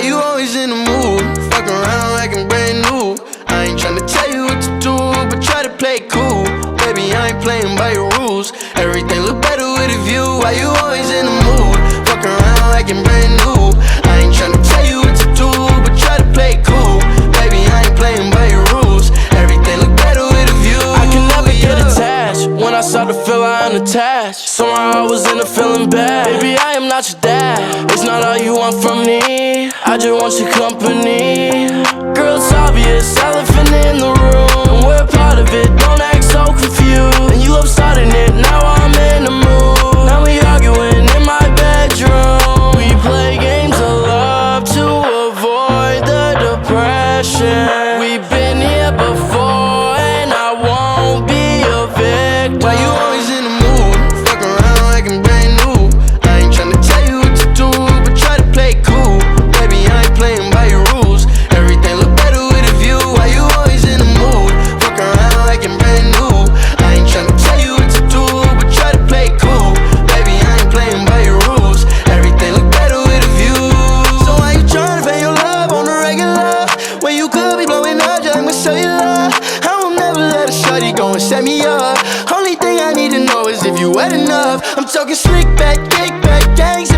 Why you always in the mood? Fuck around like I'm brand new. I ain't tryna tell you what to do, but try to play cool. Baby, I ain't playing by your rules. Everything look better with a view. Why you always in the mood? Fuck around like I'm brand new. attached. Somehow I was in a feeling bad. Baby, I am not your dad. It's not all you want from me. I just want your company. Girl, it's obvious, elephant in the room. And we're part of it, don't act so confused. And you love starting it, now I'm in the mood. Now we arguing in my bedroom. We play games of love to avoid the depression. light me up. Only thing I need to know is if you wet enough. I'm talking slick back, kick back, gang